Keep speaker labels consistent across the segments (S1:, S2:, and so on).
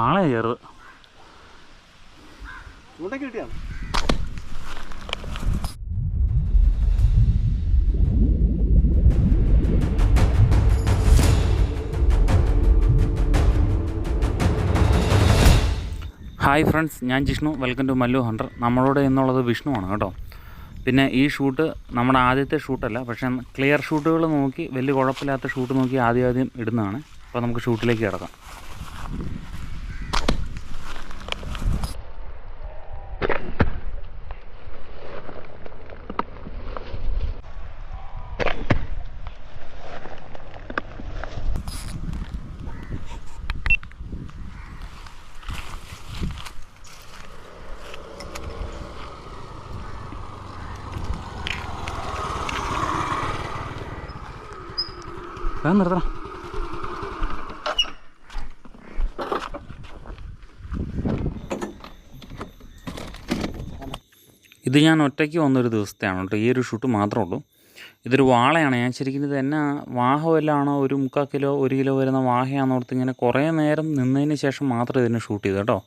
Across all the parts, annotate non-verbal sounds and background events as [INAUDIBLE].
S1: ആളെ ചെറു
S2: ചൂണ്ടൊക്കെ കിട്ടിയാണ്
S1: hi friends ഞാൻ Jishnu. Welcome to Mallu hunter. നമ്മളോട് എന്നുള്ളത് വിഷ്ണുവാണ് കേട്ടോ. പിന്നെ ഈ ഷൂട്ട് നമ്മുടെ ആദ്യത്തെ ഷൂട്ടല്ല പക്ഷെ ക്ലിയർ ഷൂട്ടുകൾ നോക്കി വലിയ കുഴപ്പമില്ലാത്ത ഷൂട്ട് നോക്കി ആദ്യം ആദ്യം ഇടുന്നതാണ്. അപ്പോൾ നമുക്ക് ഷൂട്ടിലേക്ക് കിടക്കാം. വേഗം നിർത്തണം. ഇത് ഞാൻ ഒറ്റയ്ക്ക് വന്നൊരു ദിവസത്തെയാണ് കേട്ടോ. ഈ ഒരു ഷൂട്ട് മാത്രമേ ഉള്ളൂ. ഇതൊരു വാളയാണ്. ഞാൻ ശരിക്കും ഇത് എന്നാ വാഹ ഒരു മുക്കാൽ കിലോ ഒരു കിലോ വരുന്ന വാഹയാണെന്ന് ഓർത്ത് ഇങ്ങനെ കുറേ നേരം നിന്നതിന് ശേഷം മാത്രം ഇതിനെ ഷൂട്ട് ചെയ്തു കേട്ടോ.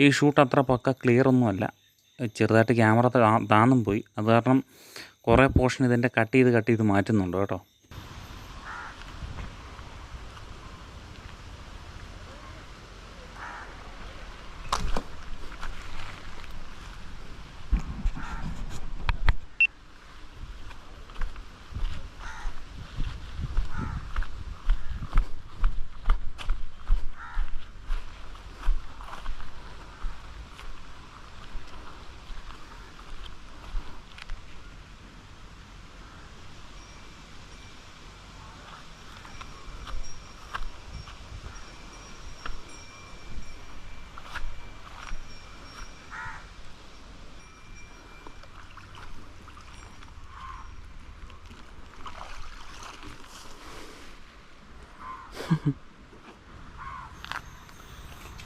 S1: ഈ ഷൂട്ട് അത്ര പക്ക ക്ലിയർ ഒന്നുമല്ല. ചെറുതായിട്ട് ക്യാമറ താന്നും പോയി. അത് കാരണം കുറേ പോർഷൻ ഇതിന്റെ കട്ട് ചെയ്ത് കട്ട് ചെയ്ത് മാറ്റുന്നുണ്ട് കേട്ടോ.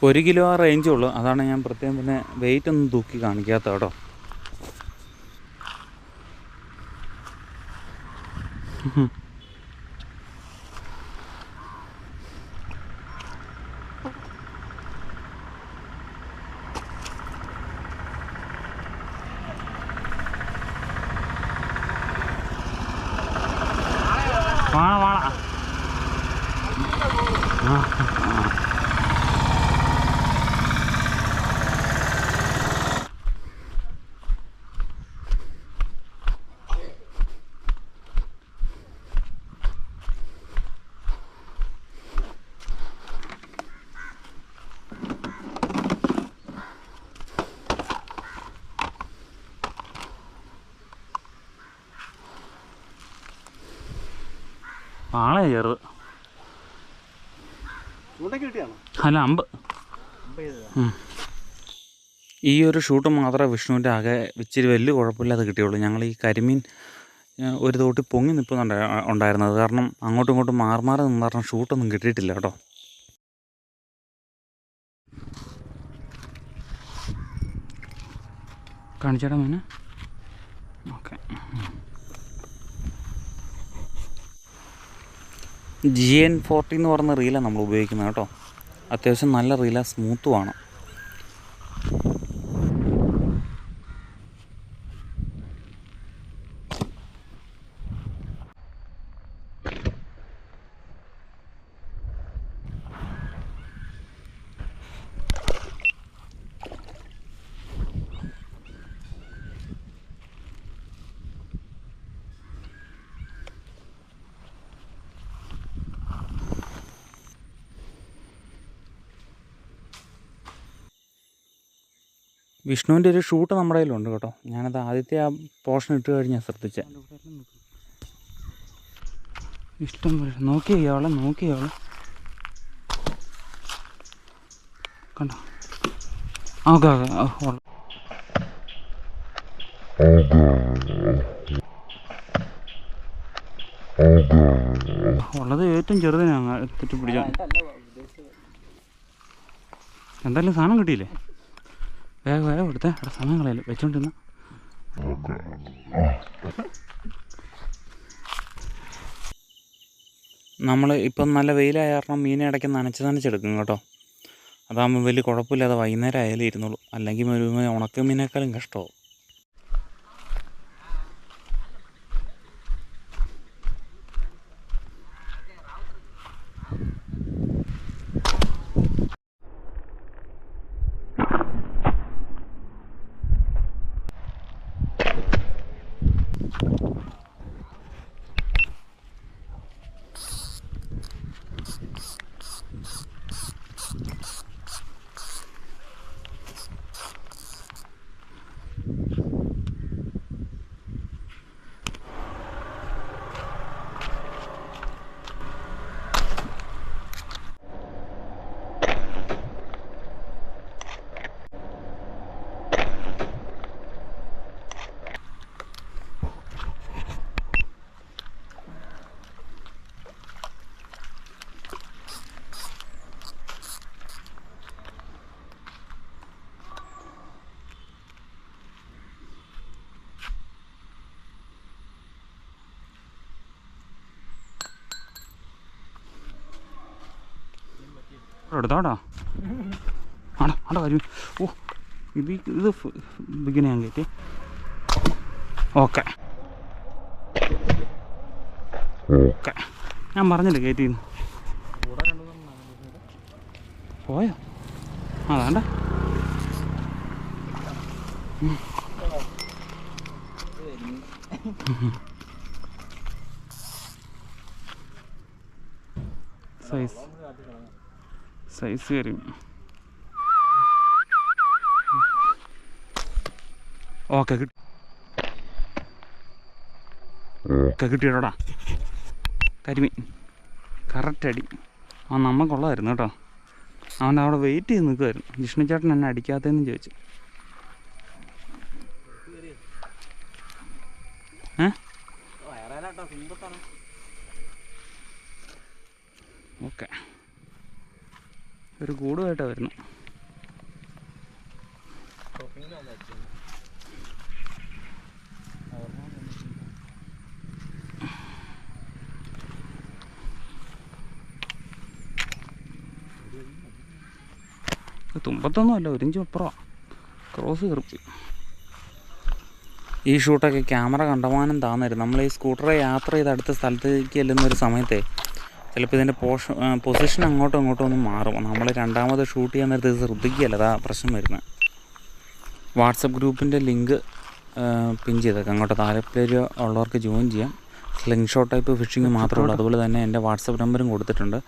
S1: ഒരു കിലോ ആ റേഞ്ചേ ഉള്ളൂ. അതാണ് ഞാൻ പ്രത്യേകം പിന്നെ വെയിറ്റ് ഒന്നും തൂക്കി കാണിക്കാത്ത കേട്ടോ വാള വാള ആ ആളെ ചെറു അല്ല അമ്പ്. ഈ ഒരു ഷൂട്ട് മാത്രമേ വിഷ്ണുവിന്റെ ആകെ ഇച്ചിരി വലിയ കുഴപ്പമില്ലാതെ കിട്ടിയുള്ളൂ. ഞങ്ങൾ ഈ കരിമീൻ ഒരു തോട്ടി പൊങ്ങി നിൽപ്പുന്നുണ്ട് ഉണ്ടായിരുന്നത്. കാരണം അങ്ങോട്ടും ഇങ്ങോട്ടും മാറി മാറി നിന്ന് പറഞ്ഞാൽ ഷൂട്ടൊന്നും കിട്ടിയിട്ടില്ല കേട്ടോ. കാണിച്ചേടാ മീനെ. ഓക്കെ. ജി എൻ ഫോർട്ടി എന്ന് പറയുന്ന റീലാണ് നമ്മൾ ഉപയോഗിക്കുന്നത് കേട്ടോ. അത്യാവശ്യം നല്ല റീലാണ് സ്മൂത്തുമാണ് വിഷ്ണുവിന്റെ ഒരു ഷൂട്ട് നമ്മുടെ കയ്യിലുണ്ട് കേട്ടോ. ഞാനത് ആദ്യത്തെ ആ പോർഷൻ ഇട്ട് കഴിഞ്ഞാൽ ശ്രദ്ധിച്ചത് ഇഷ്ടം പോലെ നോക്കി അവളെ നോക്കി അവളെ കണ്ടോ? Okay okay. ഉള്ളത് ഏറ്റവും ചെറുതിനാണ് തെറ്റി പിടിച്ച എന്തായാലും സാധനം കിട്ടിയില്ലേ? വേഗം വേഗം എടുത്തേ. അവിടെ സമയം കളയല്ലോ. വെച്ചോണ്ടിരുന്ന. നമ്മൾ ഇപ്പം നല്ല വെയിലായ കാരണം മീനെ ഇടയ്ക്ക് നനച്ച് നനച്ചെടുക്കും കേട്ടോ. അതാകുമ്പോൾ വലിയ കുഴപ്പമില്ലാതെ വൈകുന്നേരം ആയാലും ഇരുന്നുള്ളൂ. അല്ലെങ്കിൽ ഒരു ഉണക്കമീനേക്കാളും കഷ്ടമാവും. എടുത്തോടാ ആടാ ആടാ വരും. ഓ ഇത് ഇത് ബിഗിനെ ഞാൻ കയറ്റി ഓക്കെ. ഓക്കെ. ഞാൻ പറഞ്ഞില്ലേ കയറ്റി പോയോ? അതാണ്ട സൈസ് [LAUGHS] സൈസ് വരും ഓക്കെ കിട്ടി ഓക്കെ കിട്ടിയടാ. കരിമീൻ. കറക്റ്റ് അടി. ആ നമുക്കുള്ളതായിരുന്നു കേട്ടോ. അവൻ അവിടെ വെയിറ്റ് ചെയ്ത് നിൽക്കുമായിരുന്നു ജിഷ്ണു ചേട്ടൻ എന്നെ അടിക്കാത്തതെന്ന് ചോദിച്ചു. ഏ? ഓക്കെ. ഒരു കൂടുമായിട്ടാണ് വരുന്നു. തുമ്പത്തൊന്നും അല്ല ഒരു ഇഞ്ച് അപ്പുറമാണ് ക്രോസ് കയറിപ്പോയി ഈ ഷൂട്ടൊക്കെ ക്യാമറ കണ്ടമാനം താന്നായിരുന്നു നമ്മൾ ഈ സ്കൂട്ടറെ യാത്ര ചെയ്ത് അടുത്ത സ്ഥലത്തേക്ക് ചെല്ലുന്ന ഒരു സമയത്തെ ചിലപ്പോൾ ഇതിന്റെ പോഷ പൊസിഷൻ അങ്ങോട്ടും ഇങ്ങോട്ടും ഒന്ന് മാറും. നമ്മൾ രണ്ടാമത് ഷൂട്ട് ചെയ്യാൻ നേരത്തെ ഇത് ശ്രദ്ധിക്കുകയല്ല? അതാ പ്രശ്നം വരുന്നത് വാട്സപ്പ് ഗ്രൂപ്പിന്റെ ലിങ്ക് പിൻ ചെയ്തേക്കാം. അങ്ങോട്ട് താല്പര്യം ഉള്ളവർക്ക് ജോയിൻ ചെയ്യാം. സ്ലിംഗ് ഷോട്ട് ടൈപ്പ് ഫിഷിംഗ് മാത്രമേ ഉള്ളൂ. അതുപോലെ തന്നെ എന്റെ വാട്സപ്പ് നമ്പറും കൊടുത്തിട്ടുണ്ട്.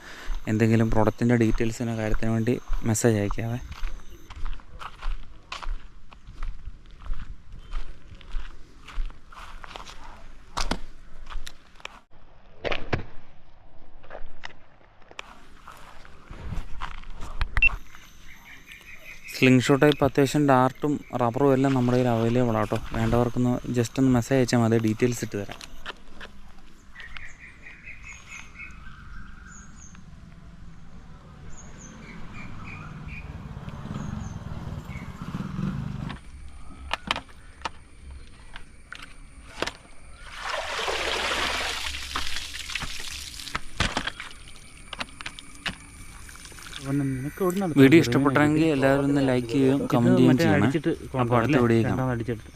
S1: എന്തെങ്കിലും പ്രൊഡക്റ്റിന്റെ ഡീറ്റെയിൽസിനോ കാര്യത്തിന് വേണ്ടി മെസ്സേജ് അയക്കാവേ സ്ലിംഗ് ഷോട്ട് ടൈപ്പ് അത്യാവശ്യം ഡാർട്ടും റബ്ബറും എല്ലാം നമ്മുടെ കയ്യിൽ അവൈലബിൾ ആട്ടോ. വേണ്ടവർക്കൊന്ന് ജസ്റ്റ് ഒന്ന് മെസ്സേജ് അയച്ചാൽ മതി. ഡീറ്റെയിൽസ് ഇട്ട് തരാം. വീഡിയോ ഇഷ്ടപ്പെട്ടെങ്കിൽ എല്ലാവരും ഒന്ന് ലൈക്ക് ചെയ്യുകയും കമന്റ് ചെയ്യുകയും ചെയ്യണം. അപ്പോൾ അടുത്ത വീഡിയോ കാണാം